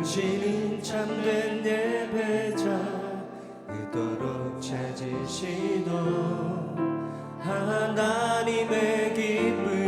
당신은 참된 예배자 그토록 찾으시던 하나님의 기쁨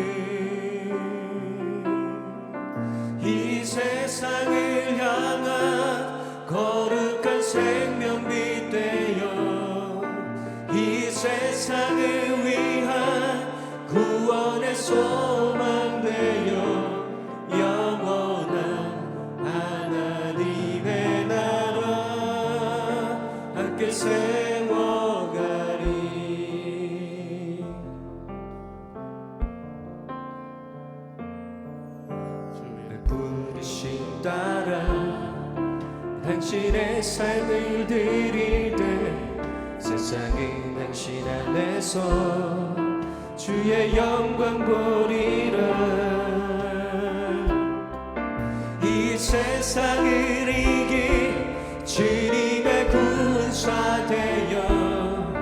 주님의 군사 되어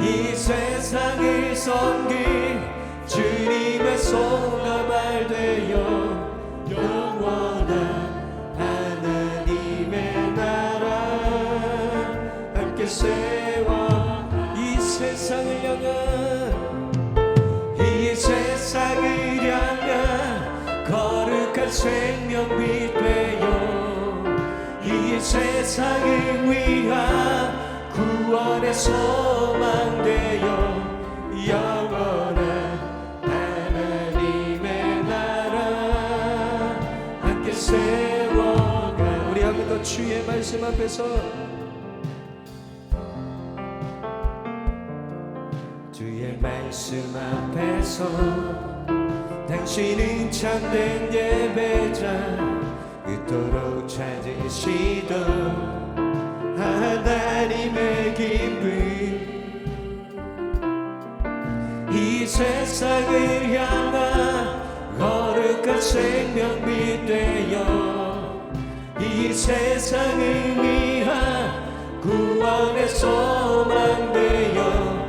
이 세상을 섬길 주님의 소나발 되어 영원한 하나님의 나라 함께 세워 이 세상을 향한 이 세상을 향한 거룩한 생명빛 되어 이 세상을 위한 구원의 소망 되어 영원한 하나님의 나라. 함께 세워가 우리 한 번 더 주의 말씀 앞에서 주의 말씀 앞에서 당신은 참된 예배자 그토록 찾으시던 하나님의 기쁨. 이 세상을 향한 거룩한 생명빛 되어 이 세상을 위한 구원의 소망 되어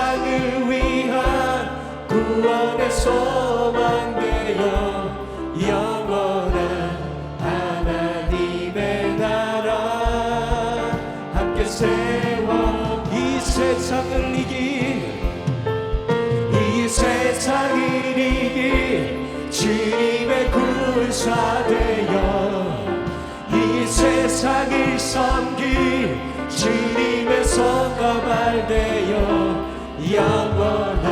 세상을 위한 구원의 소망 되어 영원한 하나님의 나라. 함께 세워 이 세상을 이기 이 세상을 이기 주님의 군사 되어 이 세상을 섬기 주님의 손가발 되어 영원한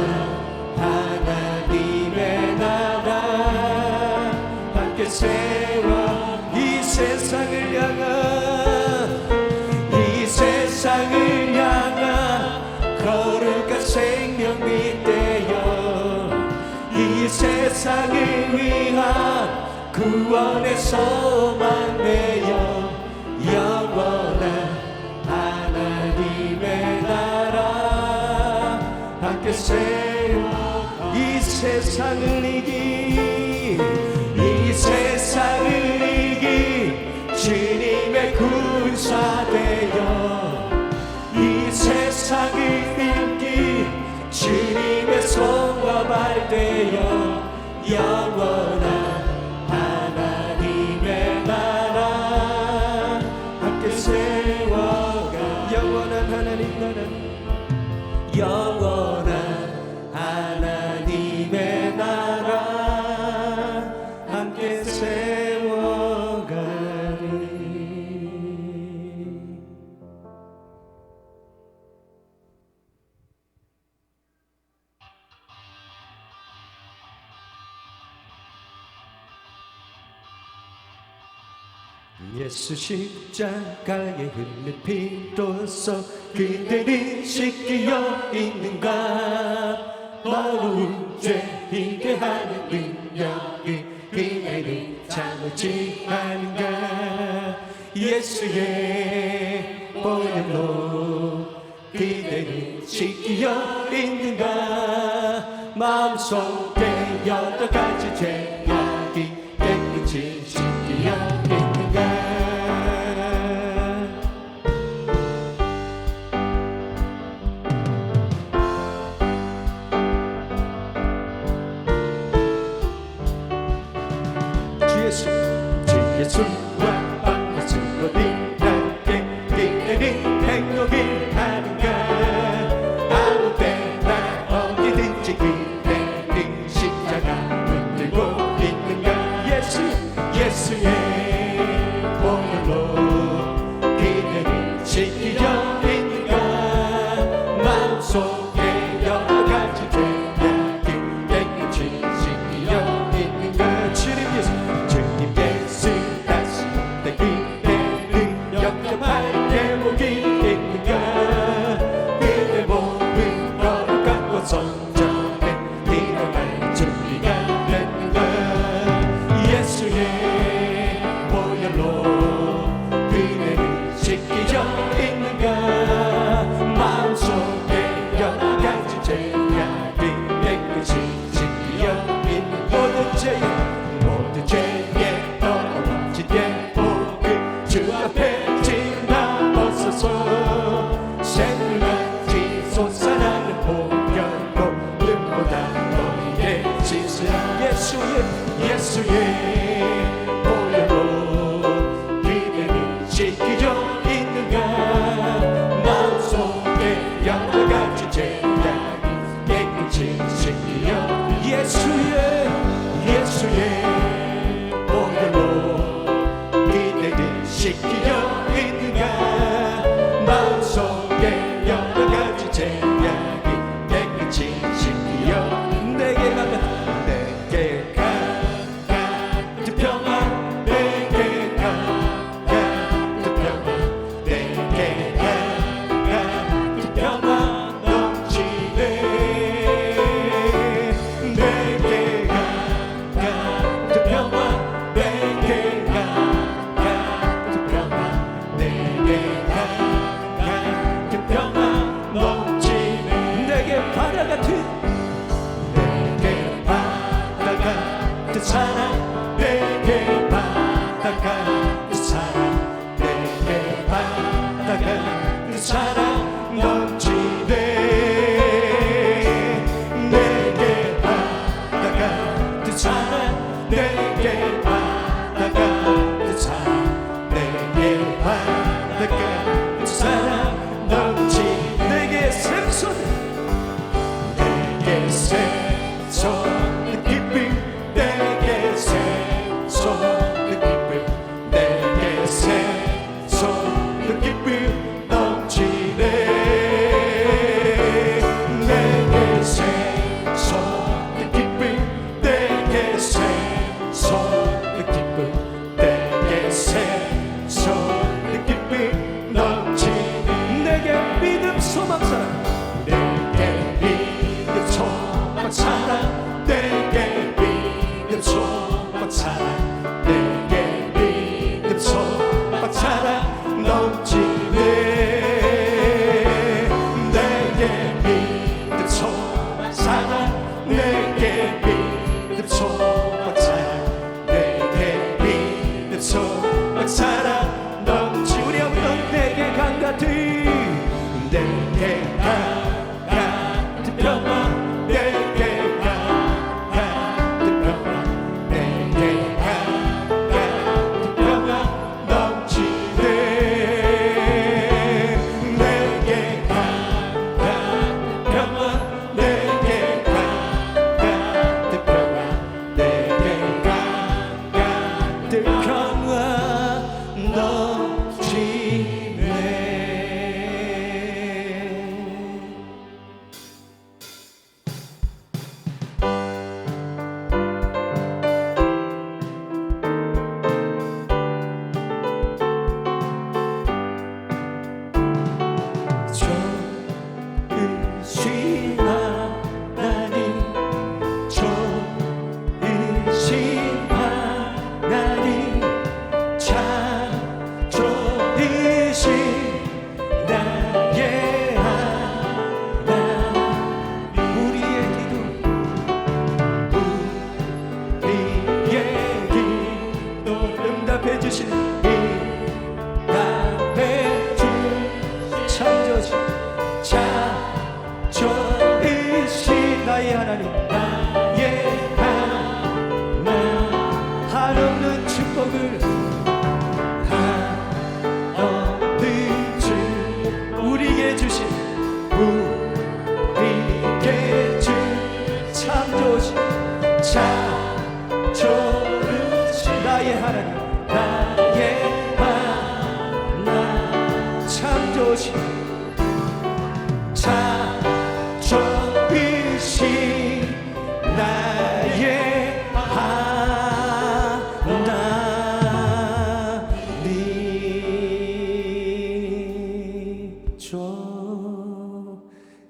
하나님의 나라. 함께 세워 이 세상을 향한 이 세상을 향한 거룩한 생명빛 되어 이 세상을 위한 구원의 소망 되어 세워 이 세상을 이기 이 세상을 이기 주님의 군사 되어 이 세상을 믿기 주님의 손과 발 되어 영원한 예수 십자가에 흘린 피로써 그대를 씻기어 있는가? 어려운 죄 이게 하는 능력이 그대를 참을지 않은가? 예수의 보혈로 그대를 씻기어 있는가? 마음속에 여러 가지 예수의 내게 믿음 소망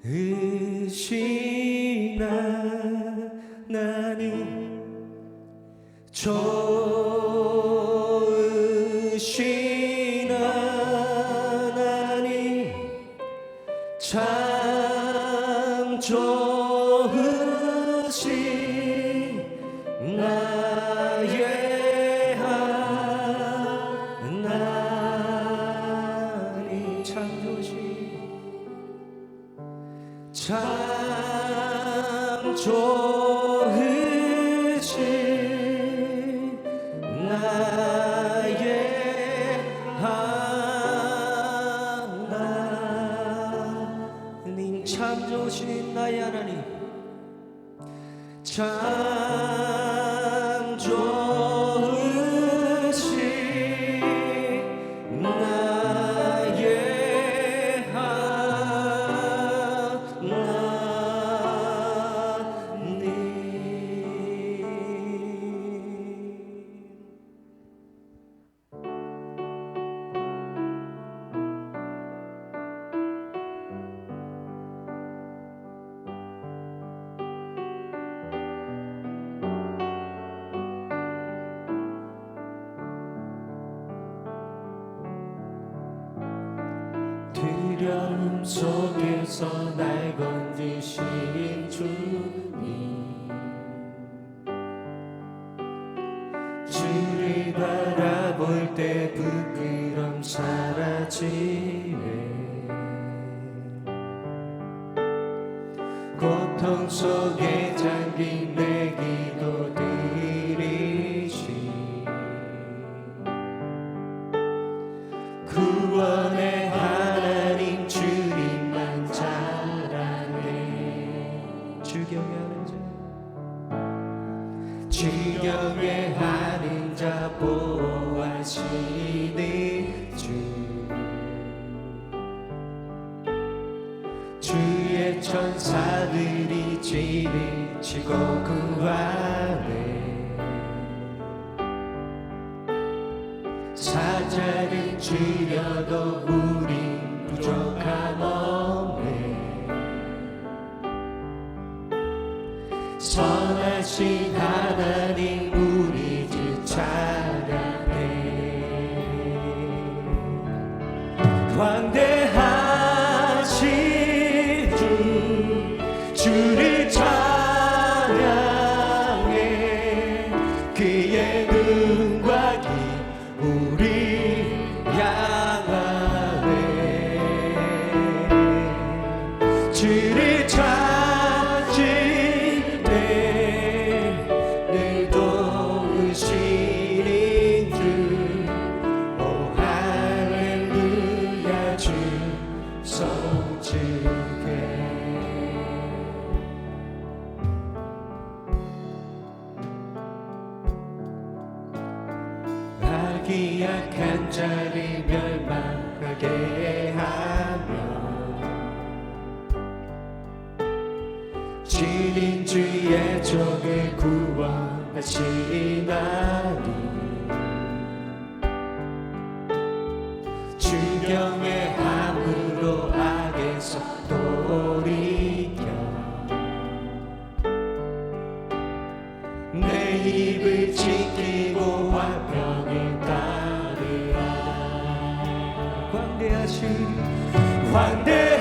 의신아 나는 저 참 좋아. 주를 바라볼 때 부끄럼 사라지네. 고통 속에 주. 주의 천사들이 지리치고 그 안에 약한 자를 멸망하게 하며 지린 주의 종을 구원하시나니 주경의 함으로 악에서 돌이켜 내 입을 지키고 화평 也许换得。